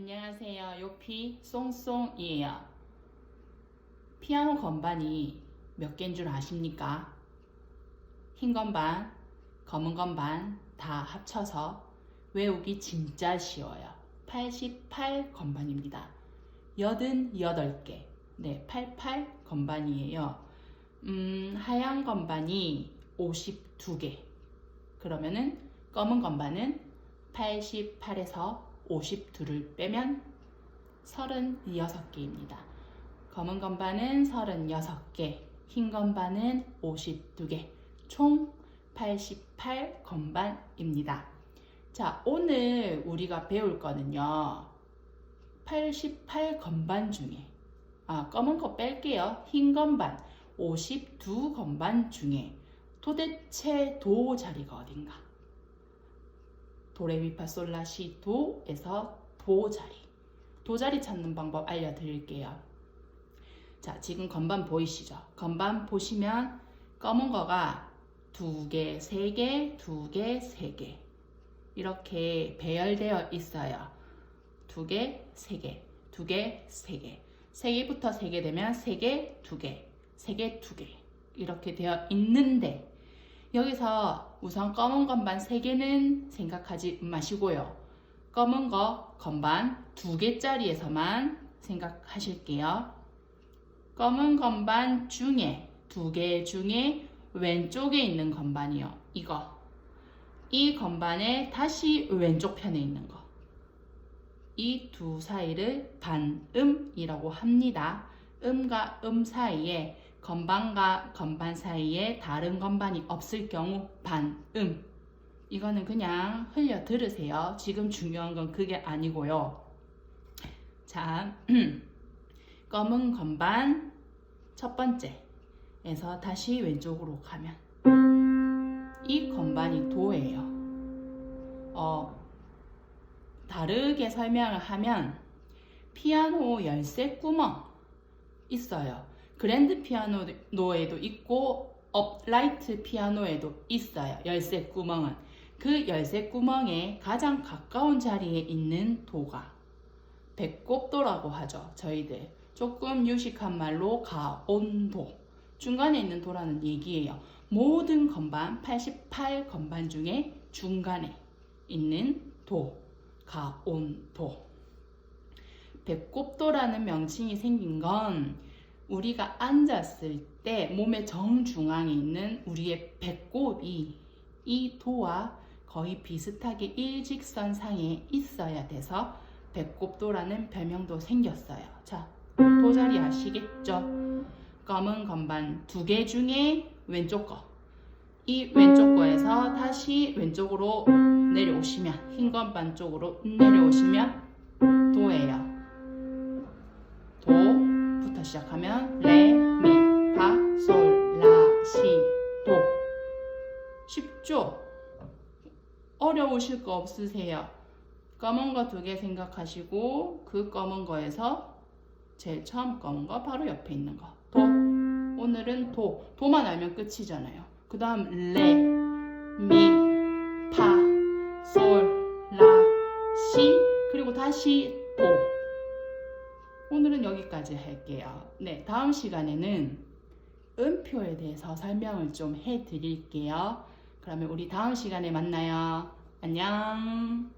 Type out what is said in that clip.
안녕하세요. 요피 송송이에요. 피아노 건반이 몇 개인 줄 아십니까? 흰 건반, 검은 건반 다 합쳐서 외우기 진짜 쉬워요. 88 건반입니다. 88개. 네, 88 건반이에요. 음, 하얀 건반이 52개. 그러면은 검은 건반은 88에서 52를 빼면 36개입니다. 검은 건반은 36개, 흰 건반은 52개, 총 88 건반입니다. 자, 오늘 우리가 배울 거는요. 88 건반 중에 아, 검은 거 뺄게요. 흰 건반 52 건반 중에 도대체 도 자리가 어딘가? 도레미파솔라시 도에서 도 자리. 도 자리 찾는 방법 알려드릴게요. 자, 지금 건반 보이시죠? 건반 보시면 검은 거가 두 개, 세 개, 두 개, 세 개. 이렇게 배열되어 있어요. 두 개, 세 개, 두 개, 세 개. 세 개부터 세 개 되면 세 개, 두 개, 세 개, 두 개. 이렇게 되어 있는데 여기서 우선 검은 건반 3개는 생각하지 마시고요. 검은 거 건반 2개짜리에서만 생각하실게요. 검은 건반 중에 2개 중에 왼쪽에 있는 건반이요. 이거. 이 건반의 다시 왼쪽 편에 있는 거. 이 두 사이를 반음이라고 합니다. 음과 음 사이에 건반과 건반 사이에 다른 건반이 없을 경우 반음. 이거는 그냥 흘려 들으세요. 지금 중요한 건 그게 아니고요. 자, 검은 건반 첫 번째에서 다시 왼쪽으로 가면 이 건반이 도예요. 어, 다르게 설명을 하면 피아노 열쇠 구멍 있어요. 그랜드 피아노에도 있고 업라이트 피아노에도 있어요. 열쇠 구멍은 그 열쇠 구멍에 가장 가까운 자리에 있는 도가 배꼽도라고 하죠. 저희들 조금 유식한 말로 가온도 중간에 있는 도라는 얘기예요. 모든 건반 88 건반 중에 중간에 있는 도 가온도 배꼽도라는 명칭이 생긴 건 우리가 앉았을 때 몸의 정중앙에 있는 우리의 배꼽이 이 도와 거의 비슷하게 일직선상에 있어야 돼서 배꼽도라는 별명도 생겼어요. 자, 도자리 아시겠죠? 검은 건반 두 개 중에 왼쪽 거. 이 왼쪽 거에서 다시 왼쪽으로 내려오시면 흰 건반 쪽으로 내려오시면 시작하면 레, 미, 파, 솔, 라, 시, 도. 쉽죠? 어려우실 거 없으세요? 검은 거 두 개 생각하시고 그 검은 거에서 제일 처음 검은 거 바로 옆에 있는 거. 도. 오늘은 도. 도만 알면 끝이잖아요. 그 다음 레, 미, 파, 솔, 라, 시, 그리고 다시 도. 오늘은 여기까지 할게요. 네, 다음 시간에는 음표에 대해서 설명을 좀 해 드릴게요. 그러면 우리 다음 시간에 만나요. 안녕.